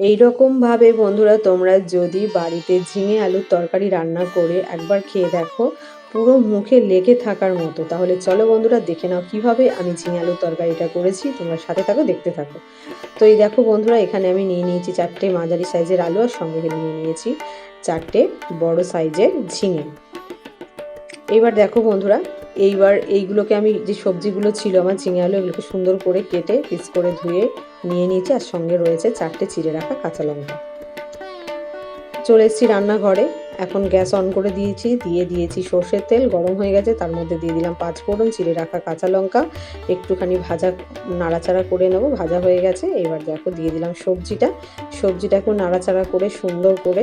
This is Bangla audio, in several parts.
এইরকমভাবে বন্ধুরা তোমরা যদি বাড়িতে ঝিঙে আলুর তরকারি রান্না করে একবার খেয়ে দেখো, পুরো মুখে লেগে থাকার মতো। তাহলে চলো বন্ধুরা দেখে নাও কীভাবে আমি ঝিঙে আলুর তরকারিটা করেছি, তোমরা সাথে থাকো, দেখতে থাকো। তো এই দেখো বন্ধুরা, এখানে আমি নিয়ে নিয়েছি চারটে মাঝারি সাইজের আলু আর সঙ্গে নিয়ে নিয়েছি চারটে বড় সাইজের ঝিঙে। এবার দেখো বন্ধুরা এইবার এইগুলোকে আমি যে সবজিগুলো ছিল আমার ঝিঙে আলু, এগুলোকে সুন্দর করে কেটে পিস করে ধুয়ে নিয়ে নিয়েছি আর সঙ্গে রয়েছে চারটে চিড়ে রাখা কাঁচা লঙ্কা। চলে এসেছি রান্নাঘরে। এখন গ্যাস অন করে দিয়েছি, দিয়ে দিয়েছি সর্ষের তেল, গরম হয়ে গেছে, তার মধ্যে দিয়ে দিলাম পাঁচ ফোড়ন, চিড়ে রাখা কাঁচা লঙ্কা। একটুখানি ভাজা নাড়াচাড়া করে নেব, ভাজা হয়ে গেছে। এবার দেখো, দিয়ে দিলাম সবজিটা। সবজিটা একটু নাড়াচাড়া করে সুন্দর করে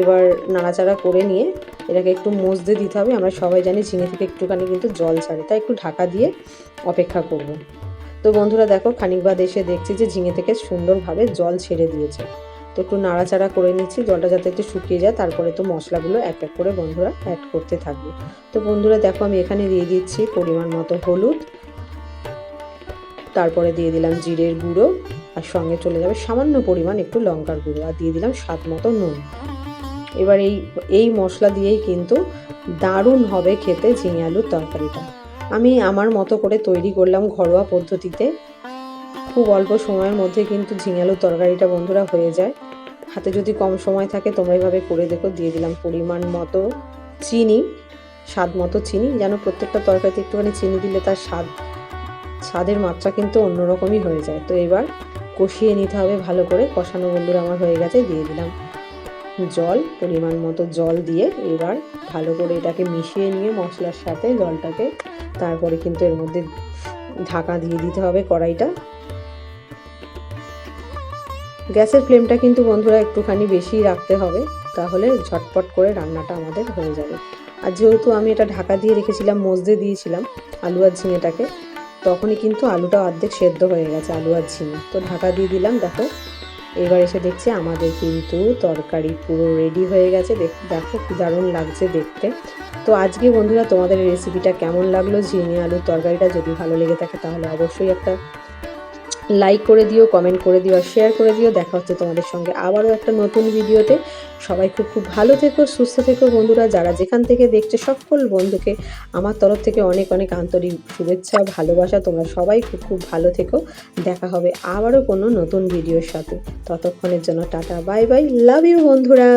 এবার নাড়াচাড়া করে নিয়ে এটাকে একটু মজতে দিতে হবে। আমরা সবাই জানি ঝিঙে থেকে একটুখানি কিন্তু জল ছাড়ে, তাই একটু ঢাকা দিয়ে অপেক্ষা করব। তো বন্ধুরা দেখো, খানিক বাদ এসে দেখছি যে ঝিঙে থেকে সুন্দরভাবে জল ছেড়ে দিয়েছে। তো একটু নাড়াচাড়া করে নিচ্ছি, জলটা যাতে একটু শুকিয়ে যায়, তারপরে তো মশলাগুলো এক এক করে বন্ধুরা অ্যাড করতে থাকব। তো বন্ধুরা দেখো, আমি এখানে দিয়ে দিচ্ছি পরিমাণ মতো হলুদ, তারপরে দিয়ে দিলাম জিরের গুঁড়ো, আর সঙ্গে চলে যাবে সামান্য পরিমাণ একটু লঙ্কার গুঁড়ো, আর দিয়ে দিলাম স্বাদ মতো নুন। এবার এই এই মশলা দিয়েই কিন্তু দারুণ হবে খেতে ঝিঙে আলুর তরকারিটা। আমি আমার মতো করে তৈরি করলাম ঘরোয়া পদ্ধতিতে। খুব অল্প সময়ের মধ্যে কিন্তু ঝিঙে আলুর তরকারিটা বন্ধুরা হয়ে যায়। হাতে যদি কম সময় থাকে তোমরা এইভাবে করে দেখো, দিয়ে দিলাম পরিমাণ মতো চিনি, স্বাদ মতো চিনি, যেন প্রত্যেকটা তরকারিতে একটুখানি চিনি দিলে তার স্বাদ, স্বাদের মাত্রা কিন্তু অন্যরকমই হয়ে যায়। তো এবার কষিয়ে নিতে হবে ভালো করে। কষানো বন্ধুরা আমার হয়ে গেছে, দিয়ে দিলাম। জল, পরিমাণ মতো জল দিয়ে এবার ভালো করে এটাকে মিশিয়ে নিয়ে মশলার সাথে জলটাকে তারপরে কিন্তু এর মধ্যে ঢাকা দিয়ে দিতে হবে কড়াইটা। গ্যাসের ফ্লেমটা কিন্তু বন্ধুরা একটুখানি বেশি রাখতে হবে, তাহলে ঝটপট করে রান্নাটা আমাদের হয়ে যাবে। আর যেহেতু আমি এটা ঢাকা দিয়ে রেখেছিলাম মজদে দিয়েছিলাম আলু আর ঝিঙেটাকে, তখনই কিন্তু আলুটা অর্ধেক সেদ্ধ হয়ে গেছে, আলু আর ঝিঙে। তো ঢাকা দিয়ে দিলাম, দেখো এবার এসে দেখছি আমাদের কিন্তু তরকারি পুরো রেডি হয়ে গেছে। দেখো কি দারুণ লাগছে দেখতে। তো আজকে বন্ধুরা তোমাদের রেসিপিটা কেমন লাগল? ঝিঙে আলুর তরকারিটা যদি ভালো লেগে থাকে তাহলে অবশ্যই একটা লাইক করে দিও কমেন্ট করে দিও আর শেয়ার করে দিও। দেখা হচ্ছে তোমাদের সঙ্গে আবারও একটা নতুন ভিডিওতে। সবাই খুব খুব ভালো থেকো, সুস্থ থেকো বন্ধুরা। যারা যেখান থেকে দেখছে সকল বন্ধুকে আমার তরফ থেকে অনেক অনেক আন্তরিক শুভেচ্ছা, ভালোবাসা। তোমরা সবাই খুব খুব ভালো থেকো। দেখা হবে আবারও কোনো নতুন ভিডিওর সাথে। ততক্ষণের জন্য tata bye bye love you বন্ধুরা।